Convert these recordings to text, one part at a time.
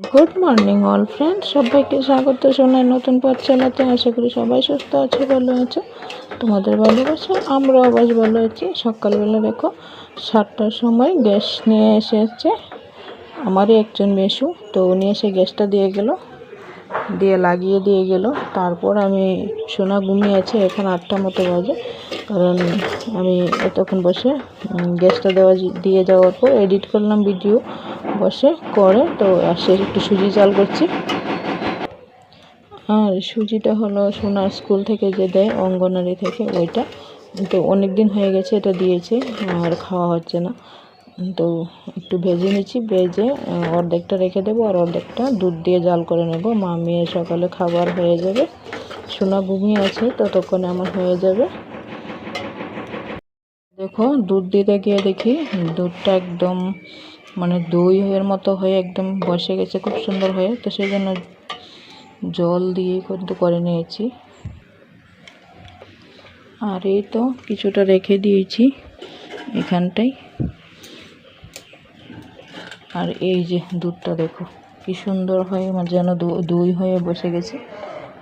Good morning all friend সবাইকে স্বাগত শোনার নতুন পথ চালাতে। আশা করি সবাই সুস্থ আছে, ভালো আছে। তোমাদের ভালোবাসা, আমরাও বেশ ভালো আছি। সকালবেলা দেখো, সাতটার সময় গ্যাস নিয়ে এসেছে আমারই একজন মেশু তো উনি এসে গ্যাসটা দিয়ে গেল। দিয়ে লাগিয়ে দিয়ে গেল। তারপর আমি সোনা ঘুমিয়েছে এখন আটটা মতো বাজে। কারণ আমি এতক্ষণ বসে গ্যাসটা দেওয়া দিয়ে যাওয়ার পর এডিট করলাম ভিডিও বসে করে তো আসে একটু সুজি চাল করছি। আর সুজিটা হলো সোনার স্কুল থেকে যে দেয়, অঙ্গনারী থেকে ওইটা। তো অনেক দিন হয়ে গেছে, এটা দিয়েছে, আর খাওয়া হচ্ছে না। তো একটু ভেজে নিচ্ছি, ভেজে অর্ধেকটা রেখে দেবো আর অর্ধেকটা দুধ দিয়ে জাল করে নেব। মা মেয়ে সকালে খাবার হয়ে যাবে, সোনা ঘুমিয়ে আছে, ততক্ষণে আমার হয়ে যাবে। দেখো, দুধ দিতে গিয়ে দেখি দুধটা একদম মানে দই এর মতো হয়ে একদম বসে গেছে, খুব সুন্দর হয়ে। তো সেই জন্য জল দিয়ে কিন্তু করে নিয়েছি। আর এই তো কিছুটা রেখে দিয়েছি এখানটাই আর এই যে দুধটা দেখো, কি সুন্দর হয়ে মানে যেন দই হয়ে বসে গেছে।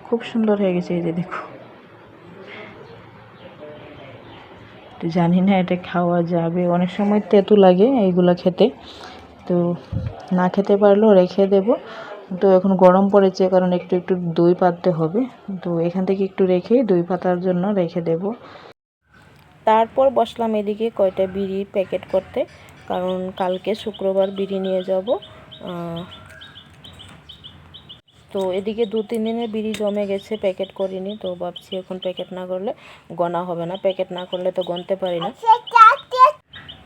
খুব সুন্দর হয়ে গেছে এই যে দেখো। তো জানি না এটা খাওয়া যাবে। অনেক সময় তেঁতু লাগে এইগুলো খেতে। তো না খেতে পারলেও রেখে দেব। তো এখন গরম পড়েছে, কারণ একটু একটু দই পাততে হবে। তো এখান থেকে একটু রেখে দই পাতার জন্য রেখে দেব। তারপর বসলাম এদিকে কয়টা বিড়ি প্যাকেট করতে, কারণ কালকে শুক্রবার বিড়ি নিয়ে যাব। তো এদিকে দু, তিন দিনের বিড়ি জমে গেছে, প্যাকেট করিনি, তো ভাবছি এখন প্যাকেট না করলে গনা হবে না। প্যাকেট না করলে তো গনতে পারি না।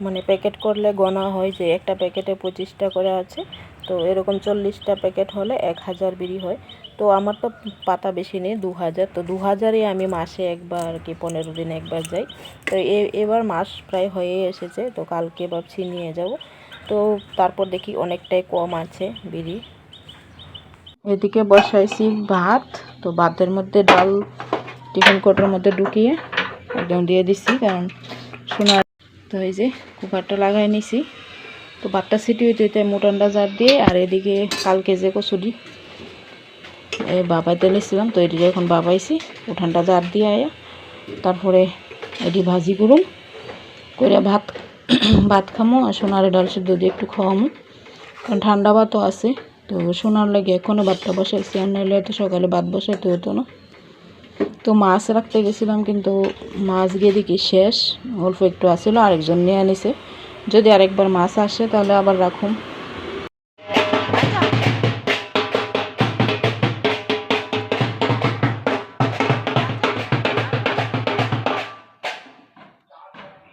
মানে প্যাকেট করলে গনা হয় যে, একটা প্যাকেটে পঁচিশটা করে আছে, তো এরকম চল্লিশটা প্যাকেট হলে এক হাজার বিড়ি হয়। তো আমার তো পাতা বেশি নেই, দু হাজার, তো দু হাজারে আমি মাসে একবার কি পনেরো দিনে একবার যাই। তো এবার মাস প্রায় হয়ে এসেছে, তো কালকে ভাবছি নিয়ে যাব। তো তারপর দেখি অনেকটাই কম আছে বিড়ি। এদিকে বসাইছি ভাত, তো ভাতের মধ্যে ডাল, টিফিন কোটোর মধ্যে ঢুকিয়ে একদম দিয়ে দিচ্ছি কারণ সোনার তো এই যে কুকারটা লাগাই নিছি। তো ভাতটা সিটি হইতে হইতে মোটনটা জার দিয়ে আর এদিকে কালকে যে কচুরি বাবাইতে নিয়েছিলাম তো এটি এখন বাবাইছি, উঠানটা জার দিয়ে আয়া, তারপরে এটি ভাজি করুম করে ভাত ভাত খামো আর সোনারে ডাল সিদ্ধ দিয়ে একটু খাওয়ামো, কারণ ঠান্ডা ভাতও আছে। তো সোনার লাগে এখনও ভাতটা বসাইছি আর তো সকালে ভাত বসাইতে হতো না। তো মাছ রাখতে গেছিলাম কিন্তু মাছ গিয়ে দেখি শেষ অল্প একটু আসছিল আরেকজন নিয়ে আনিছে। যদি আরেকবার মাছ আসে তাহলে আবার রাখুন।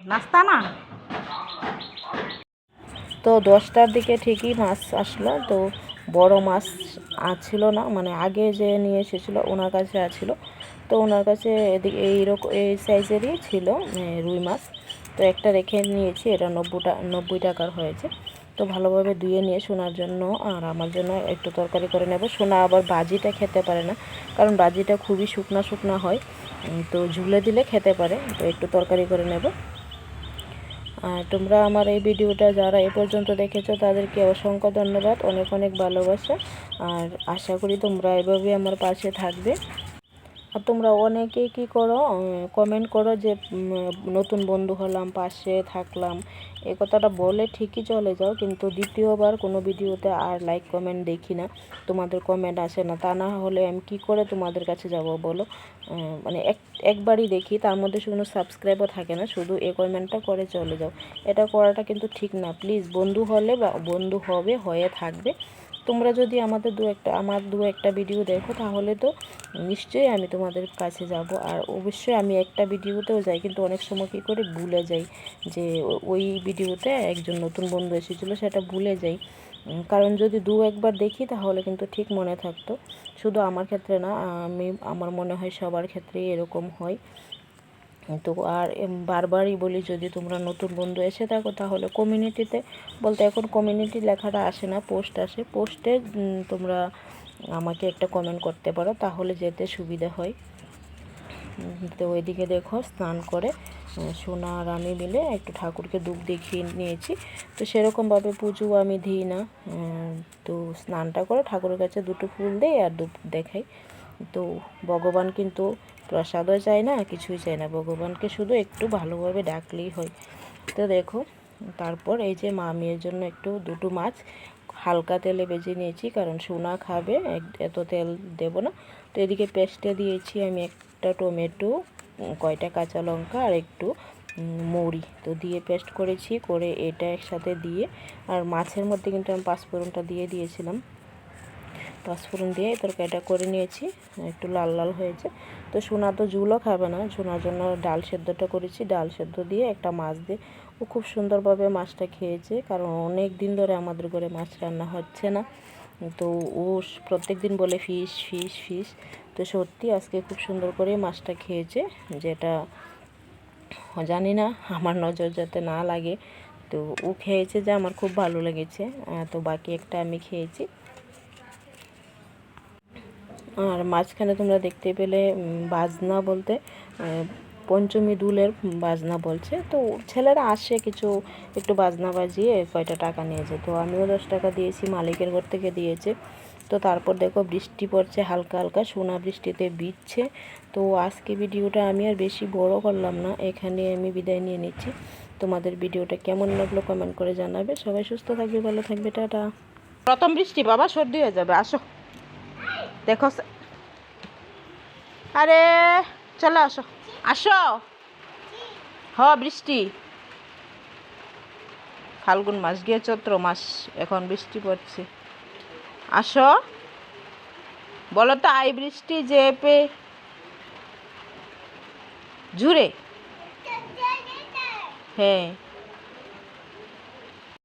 নাস্তা না? তো দশটার দিকে ঠিকই মাছ আসলো তো বড় মাছ ছিল না মানে আগে যে নিয়ে এসেছিল ওনার কাছে আছিল। তো ওনার কাছে এদিকে এইরকম এই সাইজেরই ছিল রুই মাছ। তো একটা রেখে নিয়েছি, এটা নব্বইটা, নব্বই টাকার হয়েছে। তো ভালোভাবে ধুয়ে নিয়ে সোনার জন্য আর আমার জন্য একটু তরকারি করে নেব। সোনা আবার বাজিটা খেতে পারে না, কারণ বাজিটা খুবই শুকনা শুকনা হয়। তো ঝুলে দিলে খেতে পারে, তো একটু তরকারি করে নেব। আর তোমরা আমার এই ভিডিওটা যারা এ পর্যন্ত দেখেছ, তাদেরকে অসংখ্য ধন্যবাদ। অনেক অনেক ভালোবাসা। আর আশা করি তোমরা এভাবে আমার পাশে থাকবে। আর তোমরা অনেকেই কি করো কমেন্ট করো যে নতুন বন্ধু হলাম, পাশে থাকলাম, এ কথাটা বলে ঠিকই চলে যাও, কিন্তু দ্বিতীয়বার কোনো ভিডিওতে আর লাইক কমেন্ট দেখি না, তোমাদের কমেন্ট আসে না। তা না হলে আমি কি করে তোমাদের কাছে যাব বলো? মানে এক, একবারই দেখি, তার মধ্যে শুধু সাবস্ক্রাইবও থাকে না, শুধু এ কমেন্টটা করে চলে যাও। এটা করাটা কিন্তু ঠিক না। প্লিজ বন্ধু হলে বা বন্ধু হবে, হয়ে থাকবে। তোমরা যদি আমাদের দু একটা, আমার দু একটা ভিডিও দেখো, তাহলে তো নিশ্চয়ই আমি তোমাদের কাছে যাব। আর অবশ্যই আমি একটা ভিডিওতেও যাই, কিন্তু অনেক সময় কী করে ভুলে যাই যে ওই ভিডিওতে একজন নতুন বন্ধু এসেছিল, সেটা ভুলে যাই। কারণ যদি দু একবার দেখি, তাহলে কিন্তু ঠিক মনে থাকতো। শুধু আমার ক্ষেত্রে না, আমি, আমার মনে হয় সবার ক্ষেত্রেই এরকম হয়। তো আর বারবারই বলি, যদি তোমরা নতুন বন্ধু এসে থাকো, তাহলে কমিউনিটিতে বলতে এখন কমিউনিটি লেখাটা আসে না পোস্ট আসে। পোস্টে তোমরা আমাকে একটা কমেন্ট করতে পারো, তাহলে যেতে সুবিধা হয়। তো ওইদিকে দেখো, স্নান করে সোনা আর আমি মিলে একটু ঠাকুরকে ধূপ দেখিয়ে নিয়েছি। তো সেরকমভাবে পুজো আমি দিই না। তো স্নানটা করে ঠাকুরের কাছে দুটো ফুল দেই আর ধূপ দেখাই। তো ভগবান কিন্তু প্রসাদও চায় না, কিছুই চায় না। ভগবানকে শুধু একটু ভালোভাবে ডাকলেই হয়। তো দেখো, তারপর এই যে মা মেয়ের জন্য একটু দুটো মাছ হালকা তেলে ভেজে নিয়েছি, কারণ সোনা খাবে এত তেল দেব না। তো এদিকে পেস্টে দিয়েছি আমি একটা টমেটো কয়টা কাঁচা লঙ্কা আর একটু মুড়ি। তো দিয়ে পেস্ট করেছি, করে এটা একসাথে দিয়ে, আর মাছের মধ্যে কিন্তু আমি পাঁচফোড়নটা দিয়ে দিয়েছিলাম। পাঁচফোড়ন দিয়ে এই তরকারিটা করে নিয়েছি, একটু লাল লাল হয়েছে। তো সোনা তো ঝুলও খাবে না, সোনার জন্য ডাল সেদ্ধটা করেছি, ডাল সেদ্ধ দিয়ে একটা মাছ দিয়ে। ও খুব সুন্দরভাবে মাছটা খেয়েছে, কারণ অনেক দিন ধরে আমাদের ঘরে মাছ রান্না হচ্ছে না। তো ও প্রত্যেক দিন বলে ফিশ ফিশ ফিশ। তো সত্যি আজকে খুব সুন্দর করে মাছটা খেয়েছে, যেটা জানি না, আমার নজর যাতে না লাগে। তো ও খেয়েছে যে আমার খুব ভালো লেগেছে তো বাকি একটা আমি খেয়েছি। আর মাঝখানে তোমরা দেখতে পেলে বাজনা বলতে পঞ্চমী দুলের বাজনা বলছে। তো ছেলেরা আসে কিছু, একটু বাজনা বাজিয়ে কয়টা টাকা নিয়েছে তো আমিও দশ টাকা দিয়েছি, মালিকের ঘর থেকে দিয়েছে। তো তারপর দেখো বৃষ্টি পড়ছে, হালকা হালকা সোনা বৃষ্টিতে ভিজছে তো আজকে ভিডিওটা আমি আর বেশি বড় করলাম না, এখানে আমি বিদায় নিয়ে নিচ্ছি। তোমাদের ভিডিওটা কেমন লাগল কমেন্ট করে জানাবে। সবাই সুস্থ থাকবে, ভালো থাকবে, টাটা। প্রথম বৃষ্টি, বাবা, সর্দি হয়ে যাবে, আসো। দেখো আরে, চলো আসো। আসো। হ, বৃষ্টি। ফাল্গুন মাস গিয়ে চৈত্র মাস, এখন বৃষ্টি পড়ছে। আসো। বলো তো, আই বৃষ্টি যে পে জুড়ে হ্যাঁ।